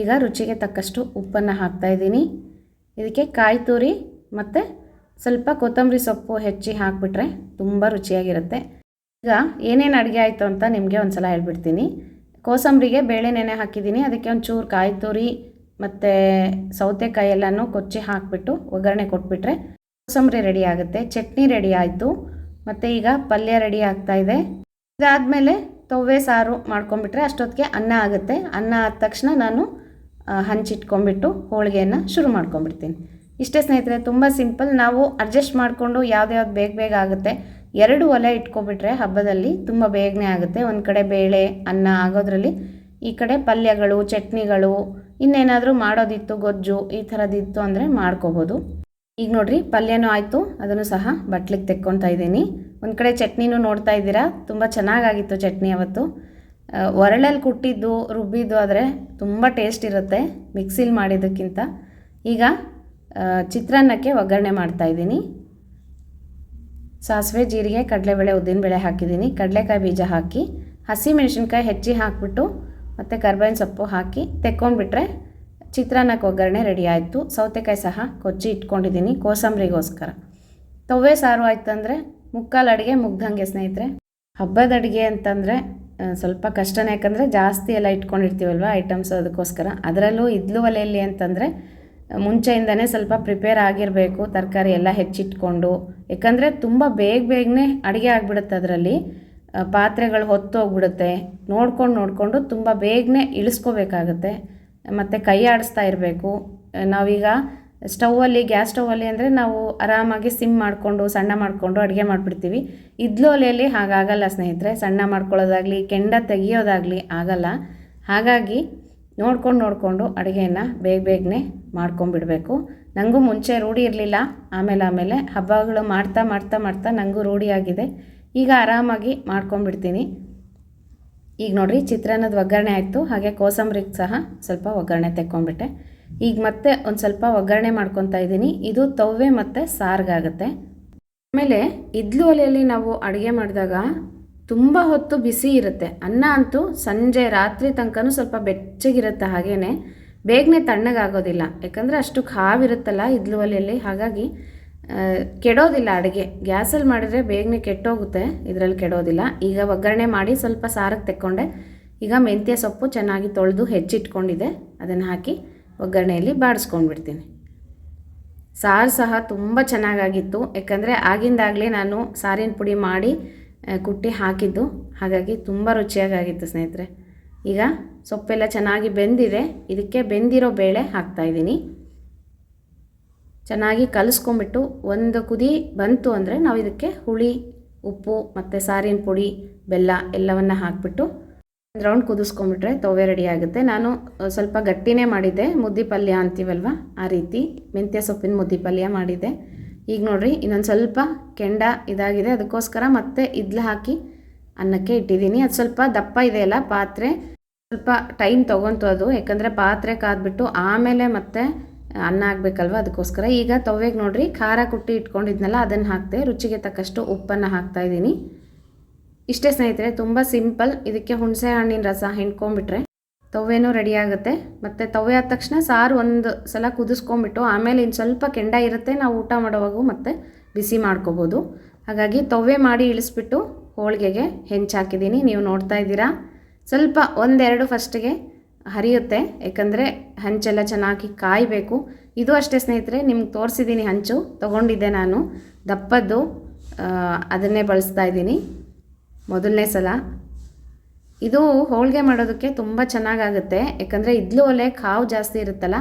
ಈಗ ರುಚಿಗೆ ತಕ್ಕಷ್ಟು ಉಪ್ಪನ್ನು ಹಾಕ್ತಾಯಿದ್ದೀನಿ ಇದಕ್ಕೆ ಕಾಯಿ ತುರಿ ಮತ್ತು ಸ್ವಲ್ಪ ಕೊತ್ತಂಬರಿ ಸೊಪ್ಪು ಹೆಚ್ಚಿ ಹಾಕಿಬಿಟ್ರೆ ತುಂಬ ರುಚಿಯಾಗಿರುತ್ತೆ. ಈಗ ಏನೇನು ಅಡುಗೆ ಆಯಿತು ಅಂತ ನಿಮಗೆ ಒಂದು ಸಲ ಹೇಳ್ಬಿಡ್ತೀನಿ. ಕೋಸಂಬರಿಗೆ ಬೇಳೆ ನೆನೆ ಹಾಕಿದ್ದೀನಿ. ಅದಕ್ಕೆ ಒಂದು ಚೂರು ಕಾಯಿ ತುರಿ ಮತ್ತು ಸೌತೆಕಾಯಿ ಎಲ್ಲನೂ ಕೊಚ್ಚಿ ಹಾಕಿಬಿಟ್ಟು ಒಗ್ಗರಣೆ ಕೊಟ್ಬಿಟ್ರೆ ಕೋಸಂಬರಿ ರೆಡಿ ಆಗುತ್ತೆ, ಚಟ್ನಿ ರೆಡಿ ಆಯಿತು, ಮತ್ತು ಈಗ ಪಲ್ಯ ರೆಡಿ ಆಗ್ತಾ ಇದೆ. ಇದಾದಮೇಲೆ ತೊವ್ವೆ ಸಾರು ಮಾಡ್ಕೊಂಬಿಟ್ರೆ ಅಷ್ಟೊತ್ತಿಗೆ ಅನ್ನ ಆಗುತ್ತೆ. ಅನ್ನ ಆದ ತಕ್ಷಣ ನಾನು ಹಂಚಿಟ್ಕೊಂಬಿಟ್ಟು ಹೋಳಿಗೆಯನ್ನು ಶುರು ಮಾಡ್ಕೊಂಬಿಡ್ತೀನಿ ಇಷ್ಟೇ ಸ್ನೇಹಿತರೆ, ತುಂಬ ಸಿಂಪಲ್. ನಾವು ಅಡ್ಜಸ್ಟ್ ಮಾಡಿಕೊಂಡು ಯಾವ್ದ್ಯಾವ್ದು ಬೇಗ ಬೇಗ ಆಗುತ್ತೆ. ಎರಡು ಒಲೆ ಇಟ್ಕೊಬಿಟ್ರೆ ಹಬ್ಬದಲ್ಲಿ ತುಂಬ ಬೇಗನೆ ಆಗುತ್ತೆ. ಒಂದು ಕಡೆ ಬೇಳೆ, ಅನ್ನ ಆಗೋದ್ರಲ್ಲಿ ಈ ಕಡೆ ಪಲ್ಯಗಳು, ಚಟ್ನಿಗಳು, ಇನ್ನೇನಾದರೂ ಮಾಡೋದಿತ್ತು, ಗೊಜ್ಜು ಈ ಥರದ್ದಿತ್ತು ಅಂದರೆ ಮಾಡ್ಕೋಬೋದು. ಈಗ ನೋಡ್ರಿ, ಪಲ್ಯನೂ ಆಯಿತು, ಅದನ್ನು ಸಹ ಬಟ್ಲಿಗೆ ತೆಕ್ಕೊತಾ ಇದ್ದೀನಿ. ಒಂದು ಕಡೆ ಚಟ್ನಿನೂ ನೋಡ್ತಾ ಇದ್ದೀರಾ, ತುಂಬ ಚೆನ್ನಾಗಾಗಿತ್ತು ಚಟ್ನಿ ಅವತ್ತು. ಒರಳಲ್ಲಿ ಕುಟ್ಟಿದ್ದು, ರುಬ್ಬಿದ್ದು ಆದರೆ ತುಂಬ ಟೇಸ್ಟ್ ಇರುತ್ತೆ ಮಿಕ್ಸಿಲಿ ಮಾಡಿದ್ದಕ್ಕಿಂತ. ಈಗ ಚಿತ್ರಾನ್ನಕ್ಕೆ ಒಗ್ಗರಣೆ ಮಾಡ್ತಾಯಿದ್ದೀನಿ ಸಾಸಿವೆ, ಜೀರಿಗೆ, ಕಡಲೆಬೇಳೆ, ಉದ್ದಿನಬೇಳೆ ಹಾಕಿದ್ದೀನಿ. ಕಡಲೆಕಾಯಿ ಬೀಜ ಹಾಕಿ, ಹಸಿ ಮೆಣಸಿನ್ಕಾಯಿ ಹೆಚ್ಚಿ ಹಾಕಿಬಿಟ್ಟು ಮತ್ತು ಕರ್ಬೇವಿನ ಸೊಪ್ಪು ಹಾಕಿ ತೆಕ್ಕೊಂಡ್ಬಿಟ್ರೆ ಚಿತ್ರಾನ್ನಕ್ಕೆ ಒಗ್ಗರಣೆ ರೆಡಿ ಆಯಿತು. ಸೌತೆಕಾಯಿ ಸಹ ಕೊಚ್ಚಿ ಇಟ್ಕೊಂಡಿದ್ದೀನಿ ಕೋಸಂಬರಿಗೋಸ್ಕರ. ತವ್ವೆ ಸಾರು ಆಯ್ತಂದರೆ ಮುಕ್ಕಾಲು ಅಡುಗೆ ಮುಗ್ದಂಗೆ ಸ್ನೇಹಿತರೆ. ಹಬ್ಬದ ಅಡುಗೆ ಅಂತಂದರೆ ಸ್ವಲ್ಪ ಕಷ್ಟನೇ, ಯಾಕಂದರೆ ಜಾಸ್ತಿ ಎಲ್ಲ ಇಟ್ಕೊಂಡಿರ್ತೀವಲ್ವ ಐಟಮ್ಸ್ ಅದಕ್ಕೋಸ್ಕರ. ಅದರಲ್ಲೂ ಇದ್ಲು ಒಲೆಯಲ್ಲಿ ಅಂತಂದರೆ, ಮುಂಚೆಯಿಂದನೇ ಸ್ವಲ್ಪ ಪ್ರಿಪೇರ್ ಆಗಿರಬೇಕು, ತರಕಾರಿ ಎಲ್ಲ ಹೆಚ್ಚಿಟ್ಕೊಂಡು. ಯಾಕಂದರೆ ತುಂಬ ಬೇಗ ಬೇಗನೆ ಅಡುಗೆ ಆಗಿಬಿಡುತ್ತೆ ಅದರಲ್ಲಿ. ಪಾತ್ರೆಗಳು ಹೊತ್ತು ಹೊತ್ತೋಗ್ಬಿಡುತ್ತೆ ನೋಡ್ಕೊಂಡು, ನೋಡಿಕೊಂಡು ತುಂಬ ಬೇಗನೆ ಇಳಿಸ್ಕೋಬೇಕಾಗತ್ತೆ. ಮತ್ತು ಕೈ ಆಡಿಸ್ತಾ ಇರಬೇಕು. ನಾವೀಗ ಸ್ಟೌವಲ್ಲಿ, ಗ್ಯಾಸ್ ಸ್ಟೌವಲ್ಲಿ ಅಂದರೆ ನಾವು ಆರಾಮಾಗಿ ಸಿಮ್ ಮಾಡಿಕೊಂಡು, ಸಣ್ಣ ಮಾಡಿಕೊಂಡು ಅಡುಗೆ ಮಾಡಿಬಿಡ್ತೀವಿ. ಇದ್ಲು ಒಲೆಯಲ್ಲಿ ಹಾಗಾಗಲ್ಲ ಸ್ನೇಹಿತರೆ. ಸಣ್ಣ ಮಾಡ್ಕೊಳ್ಳೋದಾಗಲಿ, ಕೆಂಡ ತೆಗಿಯೋದಾಗಲಿ ಆಗಲ್ಲ. ಹಾಗಾಗಿ ನೋಡ್ಕೊಂಡು ನೋಡಿಕೊಂಡು ಅಡುಗೆಯನ್ನು ಬೇಗ ಬೇಗನೆ ಮಾಡ್ಕೊಂಬಿಡಬೇಕು ನನಗೂ ಮುಂಚೆ ರೂಢಿ ಇರಲಿಲ್ಲ. ಆಮೇಲೆ ಆಮೇಲೆ ಹಬ್ಬಗಳು ಮಾಡ್ತಾ ಮಾಡ್ತಾ ಮಾಡ್ತಾ ನನಗೂ ರೂಢಿಯಾಗಿದೆ ಈಗ ಆರಾಮಾಗಿ ಮಾಡ್ಕೊಂಬಿಡ್ತೀನಿ ಈಗ ನೋಡ್ರಿ, ಚಿತ್ರಾನ್ನದ ಒಗ್ಗರಣೆ ಆಯಿತು. ಹಾಗೆ ಕೋಸಂಬರಿಗೆ ಸಹ ಸ್ವಲ್ಪ ಒಗ್ಗರಣೆ ತೆಕ್ಕೊಂಡ್ಬಿಟ್ಟೆ. ಈಗ ಮತ್ತೆ ಒಂದು ಸ್ವಲ್ಪ ಒಗ್ಗರಣೆ ಮಾಡ್ಕೊತಾ ಇದ್ದೀನಿ. ಇದು ತವ್ವೆ ಮತ್ತು ಸಾರ್ಗಾಗುತ್ತೆ. ಆಮೇಲೆ ಇದ್ಲು ಒಲೆಯಲ್ಲಿ ನಾವು ಅಡುಗೆ ಮಾಡಿದಾಗ ತುಂಬ ಹೊತ್ತು ಬಿಸಿ ಇರುತ್ತೆ. ಅನ್ನ ಅಂತೂ ಸಂಜೆ ರಾತ್ರಿ ತನಕನೂ ಸ್ವಲ್ಪ ಬೆಚ್ಚಗಿರುತ್ತೆ ಹಾಗೇ ಬೇಗನೆ ತಣ್ಣಗಾಗೋದಿಲ್ಲ. ಯಾಕಂದರೆ ಅಷ್ಟು ಕಾವಿರುತ್ತಲ್ಲ ಇದ್ಲು ಒಲೆಯಲ್ಲಿ. ಹಾಗಾಗಿ ಕೆಡೋದಿಲ್ಲ ಅಡುಗೆ. ಗ್ಯಾಸಲ್ಲಿ ಮಾಡಿದರೆ ಬೇಗನೆ ಕೆಟ್ಟೋಗುತ್ತೆ, ಇದರಲ್ಲಿ ಕೆಡೋದಿಲ್ಲ. ಈಗ ಒಗ್ಗರಣೆ ಮಾಡಿ ಸ್ವಲ್ಪ ಸಾರಕ್ಕೆ ತೆಕ್ಕೊಂಡೆ. ಈಗ ಮೆಂತ್ಯ ಸೊಪ್ಪು ಚೆನ್ನಾಗಿ ತೊಳೆದು ಹೆಚ್ಚಿಟ್ಕೊಂಡಿದೆ. ಅದನ್ನು ಹಾಕಿ ಒಗ್ಗರಣೆಯಲ್ಲಿ ಬಾಡಿಸ್ಕೊಂಡ್ಬಿಡ್ತೀನಿ. ಸಾರು ಸಹ ತುಂಬ ಚೆನ್ನಾಗಾಗಿತ್ತು. ಯಾಕಂದರೆ ಆಗಿಂದಾಗಲೇ ನಾನು ಸಾರಿನ ಪುಡಿ ಮಾಡಿ ಕುಟ್ಟಿ ಹಾಕಿದ್ದು. ಹಾಗಾಗಿ ತುಂಬ ರುಚಿಯಾಗಿತ್ತು ಸ್ನೇಹಿತರೆ. ಈಗ ಸೊಪ್ಪೆಲ್ಲ ಚೆನ್ನಾಗಿ ಬೆಂದಿದೆ. ಇದಕ್ಕೆ ಬೆಂದಿರೋ ಬೇಳೆ ಹಾಕ್ತಾಯಿದ್ದೀನಿ ಚೆನ್ನಾಗಿ ಕಲಿಸ್ಕೊಂಬಿಟ್ಟು ಒಂದು ಕುದಿ ಬಂತು ಅಂದರೆ ನಾವು ಇದಕ್ಕೆ ಹುಳಿ, ಉಪ್ಪು ಮತ್ತು ಸಾರಿನ ಪುಡಿ, ಬೆಲ್ಲ ಎಲ್ಲವನ್ನು ಹಾಕಿಬಿಟ್ಟು ಒಂದು ರೌಂಡ್ ಕುದಿಸ್ಕೊಂಬಿಟ್ರೆ ತೊವೆ ರೆಡಿ ಆಗುತ್ತೆ. ನಾನು ಸ್ವಲ್ಪ ಗಟ್ಟಿನೇ ಮಾಡಿದ್ದೆ. ಮುದ್ದೆ ಪಲ್ಯ ಅಂತೀವಲ್ವ? ಆ ರೀತಿ ಮೆಂತ್ಯ ಸೊಪ್ಪಿನ ಮುದ್ದೆ ಪಲ್ಯ ಮಾಡಿದ್ದೆ. ಈಗ ನೋಡಿರಿ, ಇನ್ನೊಂದು ಸ್ವಲ್ಪ ಕೆಂಡ ಇದಾಗಿದೆ. ಅದಕ್ಕೋಸ್ಕರ ಮತ್ತೆ ಇದ್ಲು ಹಾಕಿ ಅನ್ನಕ್ಕೆ ಇಟ್ಟಿದ್ದೀನಿ. ಅದು ಸ್ವಲ್ಪ ದಪ್ಪ ಇದೆಯಲ್ಲ ಪಾತ್ರೆ ಸ್ವಲ್ಪ ಟೈಮ್ ತೊಗೊಂತು ಅದು. ಯಾಕಂದರೆ ಪಾತ್ರೆ ಕಾದ್ಬಿಟ್ಟು ಆಮೇಲೆ ಮತ್ತೆ ಅನ್ನ ಆಗಬೇಕಲ್ವ? ಅದಕ್ಕೋಸ್ಕರ ಈಗ ತವ್ವೆಗೆ ನೋಡಿರಿ, ಖಾರ ಕುಟ್ಟಿ ಇಟ್ಕೊಂಡಿದ್ನಲ್ಲ, ಅದನ್ನು ಹಾಕ್ತೆ ರುಚಿಗೆ ತಕ್ಕಷ್ಟು ಉಪ್ಪನ್ನು ಹಾಕ್ತಾ ಇದ್ದೀನಿ. ಇಷ್ಟೇ ಸ್ನೇಹಿತರೆ, ತುಂಬ ಸಿಂಪಲ್, ಇದಕ್ಕೆ ಹುಣಸೆ ಹಣ್ಣಿನ ರಸ ಹಿಂಡ್ಕೊಂಬಿಟ್ರೆ ತವ್ವೆನೂ ರೆಡಿ ಆಗುತ್ತೆ. ಮತ್ತು ತವ್ವೆ ಆದ ತಕ್ಷಣ ಸಾರು ಒಂದು ಸಲ ಕುದಿಸ್ಕೊಂಬಿಟ್ಟು ಆಮೇಲೆ ಇನ್ನು ಸ್ವಲ್ಪ ಕೆಂಡ ಇರುತ್ತೆ, ನಾವು ಊಟ ಮಾಡೋವಾಗೂ ಮತ್ತೆ ಬಿಸಿ ಮಾಡ್ಕೋಬೋದು. ಹಾಗಾಗಿ ತವ್ವೆ ಮಾಡಿ ಇಳಿಸ್ಬಿಟ್ಟು ಹೋಳಿಗೆಗೆ ಹೆಂಚಾಕಿದ್ದೀನಿ ನೀವು ನೋಡ್ತಾ ಇದ್ದೀರಾ? ಸ್ವಲ್ಪ ಒಂದೆರಡು ಫಸ್ಟಿಗೆ ಹರಿಯುತ್ತೆ. ಯಾಕಂದರೆ ಹಂಚೆಲ್ಲ ಚೆನ್ನಾಗಿ ಕಾಯಬೇಕು. ಇದು ಅಷ್ಟೇ ಸ್ನೇಹಿತರೆ, ನಿಮ್ಗೆ ತೋರಿಸಿದ್ದೀನಿ ಹಂಚು. ತೊಗೊಂಡಿದ್ದೆ ನಾನು. ದಪ್ಪದ್ದು ಅದನ್ನೇ ಬಳಸ್ತಾ ಇದ್ದೀನಿ. ಮೊದಲನೇ ಸಲ. ಇದು ಹೋಳಿಗೆ ಮಾಡೋದಕ್ಕೆ ತುಂಬ ಚೆನ್ನಾಗಾಗುತ್ತೆ. ಯಾಕಂದರೆ ಇದ್ಲು ಒಲೆ ಕಾವು ಜಾಸ್ತಿ ಇರುತ್ತಲ್ಲ,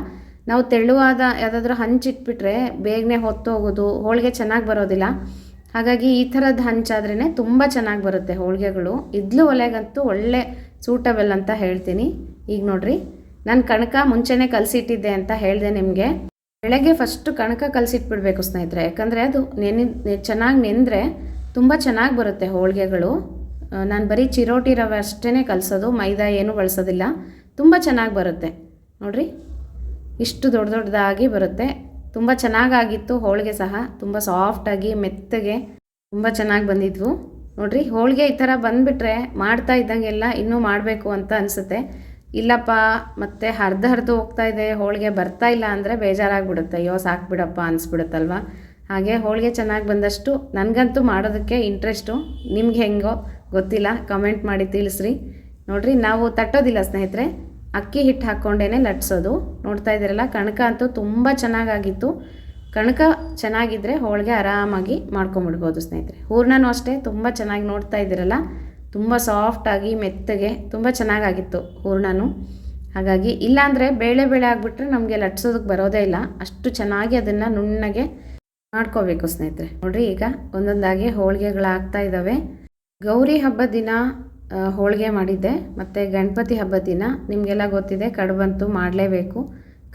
ನಾವು ತೆಳುವಾದ ಯಾವುದಾದ್ರೂ ಹಂಚಿಟ್ಬಿಟ್ರೆ ಬೇಗನೆ ಹೊತ್ತು ಹೋಗೋದು, ಹೋಳಿಗೆ ಚೆನ್ನಾಗಿ ಬರೋದಿಲ್ಲ. ಹಾಗಾಗಿ ಈ ಥರದ ಹಂಚಾದ್ರೇ ತುಂಬ ಚೆನ್ನಾಗಿ ಬರುತ್ತೆ ಹೋಳಿಗೆಗಳು. ಇದ್ಲು ಒಲೆಗಂತೂ ಒಳ್ಳೆ ಸೂಟಬಲ್ ಅಂತ ಹೇಳ್ತೀನಿ. ಈಗ ನೋಡ್ರಿ, ನಾನು ಕಣಕ ಮುಂಚೆನೇ ಕಲಸಿಟ್ಟಿದ್ದೆ ಅಂತ ಹೇಳಿದೆ ನಿಮಗೆ. ಬೆಳಗ್ಗೆ ಫಸ್ಟು ಕಣಕ ಕಲಸಿಟ್ಬಿಡ್ಬೇಕು ಸ್ನೇಹಿತರೆ, ಯಾಕಂದರೆ ಅದು ನೆನೆ ಚೆನ್ನಾಗಿ ನೆಂದರೆ ತುಂಬ ಚೆನ್ನಾಗಿ ಬರುತ್ತೆ ಹೋಳಿಗೆಗಳು. ನಾನು ಬರೀ ಚಿರೋಟಿ ರವೆ ಅಷ್ಟೇ ಕಲಸೋದು, ಮೈದಾ ಏನೂ ಬಳಸೋದಿಲ್ಲ, ತುಂಬ ಚೆನ್ನಾಗಿ ಬರುತ್ತೆ. ನೋಡ್ರಿ, ಇಷ್ಟು ದೊಡ್ಡ ದೊಡ್ಡದಾಗಿ ಬರುತ್ತೆ. ತುಂಬ ಚೆನ್ನಾಗಾಗಿತ್ತು ಹೋಳಿಗೆ ಸಹ, ತುಂಬ ಸಾಫ್ಟಾಗಿ ಮೆತ್ತಗೆ, ತುಂಬ ಚೆನ್ನಾಗಿ ಬಂದಿದ್ವು. ನೋಡ್ರಿ, ಹೋಳಿಗೆ ಈ ಥರ ಬಂದುಬಿಟ್ರೆ ಮಾಡ್ತಾ ಇದ್ದಂಗೆಲ್ಲ ಇನ್ನೂ ಮಾಡಬೇಕು ಅಂತ ಅನಿಸುತ್ತೆ. ಇಲ್ಲಪ್ಪ, ಮತ್ತೆ ಹರಿದು ಹರಿದು ಹೋಗ್ತಾ ಇದೆ, ಹೋಳಿಗೆ ಬರ್ತಾ ಇಲ್ಲ ಅಂದರೆ ಬೇಜಾರಾಗ್ಬಿಡುತ್ತೆ. ಅಯ್ಯೋ, ಸಾಕ್ಬಿಡಪ್ಪ ಅನಿಸ್ಬಿಡುತ್ತಲ್ವ? ಹಾಗೆ ಹೋಳಿಗೆ ಚೆನ್ನಾಗಿ ಬಂದಷ್ಟು ನನಗಂತೂ ಮಾಡೋದಕ್ಕೆ ಇಂಟ್ರೆಸ್ಟು ನಿಮ್ಗೆ ಹೆಂಗೋ ಗೊತ್ತಿಲ್ಲ ಕಮೆಂಟ್ ಮಾಡಿ ತಿಳಿಸ್ರಿ. ನೋಡಿರಿ, ನಾವು ತಟ್ಟೋದಿಲ್ಲ ಸ್ನೇಹಿತರೆ, ಅಕ್ಕಿ ಹಿಟ್ಟು ಹಾಕ್ಕೊಂಡೇ ಲಟ್ಸೋದು. ನೋಡ್ತಾ ಇದ್ದೀರಲ್ಲ, ಕಣಕ ಅಂತೂ ತುಂಬ ಚೆನ್ನಾಗಾಗಿತ್ತು. ಕಣಕ ಚೆನ್ನಾಗಿದ್ದರೆ ಹೋಳಿಗೆ ಆರಾಮಾಗಿ ಮಾಡ್ಕೊಂಬಿಡ್ಬೋದು ಸ್ನೇಹಿತರೆ. ಹೂರ್ಣನೂ ಅಷ್ಟೇ, ತುಂಬ ಚೆನ್ನಾಗಿ ನೋಡ್ತಾ ಇದ್ದೀರಲ್ಲ. ತುಂಬ ಸಾಫ್ಟಾಗಿ ಮೆತ್ತಗೆ, ತುಂಬ ಚೆನ್ನಾಗಾಗಿತ್ತು ಹೂರ್ಣನು. ಹಾಗಾಗಿ ಇಲ್ಲಾಂದರೆ ಬೇಳೆ ಬೇಳೆ ಆಗಿಬಿಟ್ರೆ ನಮಗೆ ಲಟ್ಸೋದಕ್ಕೆ ಬರೋದೇ ಇಲ್ಲ. ಅಷ್ಟು ಚೆನ್ನಾಗಿ ಅದನ್ನು ನುಣ್ಣಗೆ ಮಾಡ್ಕೋಬೇಕು ಸ್ನೇಹಿತರೆ. ನೋಡಿರಿ ಈಗ ಒಂದೊಂದಾಗಿ ಹೋಳಿಗೆಗಳಾಗ್ತಾ ಇದ್ದಾವೆ ಗೌರಿ ಹಬ್ಬದ ದಿನ ಹೋಳಿಗೆ ಮಾಡಿದ್ದೆ. ಮತ್ತು ಗಣಪತಿ ಹಬ್ಬದ ದಿನ ನಿಮಗೆಲ್ಲ ಗೊತ್ತಿದೆ, ಕಡುಬಂತೂ ಮಾಡಲೇಬೇಕು.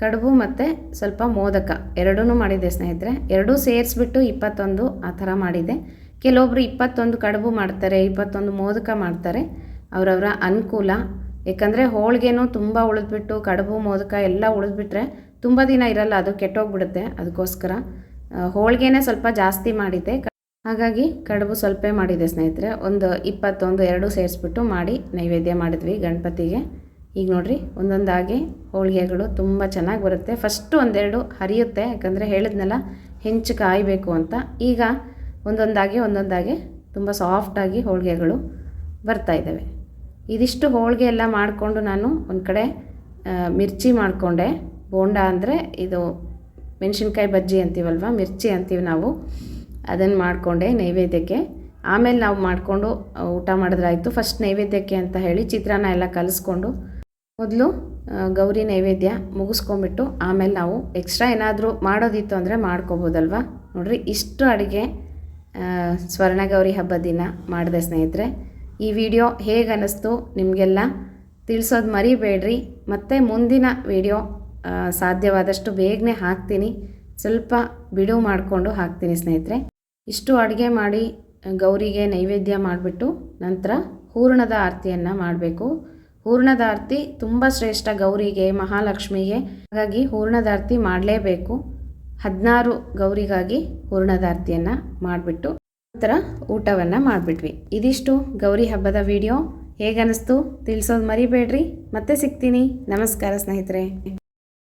ಕಡುಬು ಮತ್ತು ಸ್ವಲ್ಪ ಮೋದಕ. ಎರಡೂ ಮಾಡಿದ್ದೆ ಸ್ನೇಹಿತರೆ. ಎರಡೂ ಸೇರಿಸ್ಬಿಟ್ಟು ಇಪ್ಪತ್ತೊಂದು ಆ ಥರ ಮಾಡಿದ್ದೆ ಕೆಲವೊಬ್ರು ಇಪ್ಪತ್ತೊಂದು ಕಡುಬು ಮಾಡ್ತಾರೆ, ಇಪ್ಪತ್ತೊಂದು ಮೋದಕ ಮಾಡ್ತಾರೆ. ಅವರವರ ಅನುಕೂಲ. ಏಕೆಂದರೆ ಹೋಳಿಗೆನೂ ತುಂಬ ಉಳಿದ್ಬಿಟ್ಟು ಕಡುಬು, ಮೋದಕ ಎಲ್ಲ ಉಳಿದ್ಬಿಟ್ರೆ ತುಂಬ ದಿನ ಇರಲ್ಲ, ಅದು ಕೆಟ್ಟೋಗ್ಬಿಡುತ್ತೆ. ಅದಕ್ಕೋಸ್ಕರ ಹೋಳಿಗೆನೇ ಸ್ವಲ್ಪ ಜಾಸ್ತಿ ಮಾಡಿದ್ದೆ. ಹಾಗಾಗಿ ಕಡುಬು ಸ್ವಲ್ಪ ಮಾಡಿದೆ ಸ್ನೇಹಿತರೆ. ಒಂದು ಇಪ್ಪತ್ತೊಂದು, ಎರಡು ಸೇರಿಸ್ಬಿಟ್ಟು ಮಾಡಿ ನೈವೇದ್ಯ ಮಾಡಿದ್ವಿ ಗಣಪತಿಗೆ. ಈಗ ನೋಡಿರಿ, ಒಂದೊಂದಾಗಿ ಹೋಳಿಗೆಗಳು ತುಂಬ ಚೆನ್ನಾಗಿ ಬರುತ್ತೆ. ಫಸ್ಟು ಒಂದೆರಡು ಹರಿಯುತ್ತೆ. ಯಾಕಂದರೆ ಹೇಳಿದ್ನಲ್ಲ, ಹೆಂಚು ಕಾಯಬೇಕು ಅಂತ. ಈಗ ಒಂದೊಂದಾಗಿ ಒಂದೊಂದಾಗಿ ತುಂಬ ಸಾಫ್ಟಾಗಿ ಹೋಳಿಗೆಗಳು ಬರ್ತಾ ಇದ್ದಾವೆ. ಇದಿಷ್ಟು ಹೋಳಿಗೆ ಎಲ್ಲ ಮಾಡಿಕೊಂಡು ನಾನು ಒಂದು ಕಡೆ ಮಿರ್ಚಿ ಮಾಡಿಕೊಂಡೆ. ಬೋಂಡ ಅಂದರೆ ಇದು ಮೆಣಸಿನ್ಕಾಯಿ ಬಜ್ಜಿ ಅಂತೀವಲ್ವ? ಮಿರ್ಚಿ ಅಂತೀವಿ ನಾವು. ಅದನ್ನು ಮಾಡಿಕೊಂಡೆ ನೈವೇದ್ಯಕ್ಕೆ. ಆಮೇಲೆ ನಾವು ಮಾಡಿಕೊಂಡು ಊಟ ಮಾಡಿದ್ರಾಯಿತು. ಫಸ್ಟ್ ನೈವೇದ್ಯಕ್ಕೆ ಅಂತ ಹೇಳಿ ಚಿತ್ರಾನ್ನ ಎಲ್ಲ ಕಲಿಸ್ಕೊಂಡು ಮೊದಲು ಗೌರಿ ನೈವೇದ್ಯ ಮುಗಿಸ್ಕೊಂಬಿಟ್ಟು ಆಮೇಲೆ ನಾವು ಎಕ್ಸ್ಟ್ರಾ ಏನಾದರೂ ಮಾಡೋದಿತ್ತು ಅಂದರೆ ಮಾಡ್ಕೋಬೋದಲ್ವ? ನೋಡಿರಿ, ಇಷ್ಟು ಅಡುಗೆ ಸ್ವರ್ಣಗೌರಿ ಹಬ್ಬದ ದಿನ ಮಾಡಿದೆ ಸ್ನೇಹಿತರೆ. ಈ ವಿಡಿಯೋ ಹೇಗೆ ಅನ್ನಿಸ್ತು ನಿಮಗೆಲ್ಲ ತಿಳಿಸೋದು ಮರಿಬೇಡ್ರಿ. ಮತ್ತು ಮುಂದಿನ ವಿಡಿಯೋ ಸಾಧ್ಯವಾದಷ್ಟು ಬೇಗನೆ ಹಾಕ್ತೀನಿ. ಸ್ವಲ್ಪ ಬಿಡುವು ಮಾಡಿಕೊಂಡು ಹಾಕ್ತೀನಿ ಸ್ನೇಹಿತರೆ. ಇಷ್ಟು ಅಡುಗೆ ಮಾಡಿ, ಗೌರಿಗೆ ನೈವೇದ್ಯ ಮಾಡಿಬಿಟ್ಟು ನಂತರ ಹೂರ್ಣದ ಆರತಿಯನ್ನು ಮಾಡಬೇಕು. ಹೂರ್ಣದ ಆರತಿ ತುಂಬ ಶ್ರೇಷ್ಠ ಗೌರಿಗೆ, ಮಹಾಲಕ್ಷ್ಮಿಗೆ. ಹಾಗಾಗಿ ಹೂರ್ಣದ ಆರತಿ ಮಾಡಲೇಬೇಕು. ಹದಿನಾರು ಗೌರಿಗಾಗಿ ಹೂರ್ಣದಾರ್ತಿಯನ್ನು ಮಾಡಿಬಿಟ್ಟು ನಂತರ ಊಟವನ್ನು ಮಾಡಿಬಿಟ್ವಿ. ಇದಿಷ್ಟು ಗೌರಿ ಹಬ್ಬದ ವಿಡಿಯೋ. ಹೇಗನ್ನಿಸ್ತು ತಿಳಿಸೋದು ಮರಿಬೇಡ್ರಿ. ಮತ್ತೆ ಸಿಗ್ತೀನಿ. ನಮಸ್ಕಾರ ಸ್ನೇಹಿತರೆ.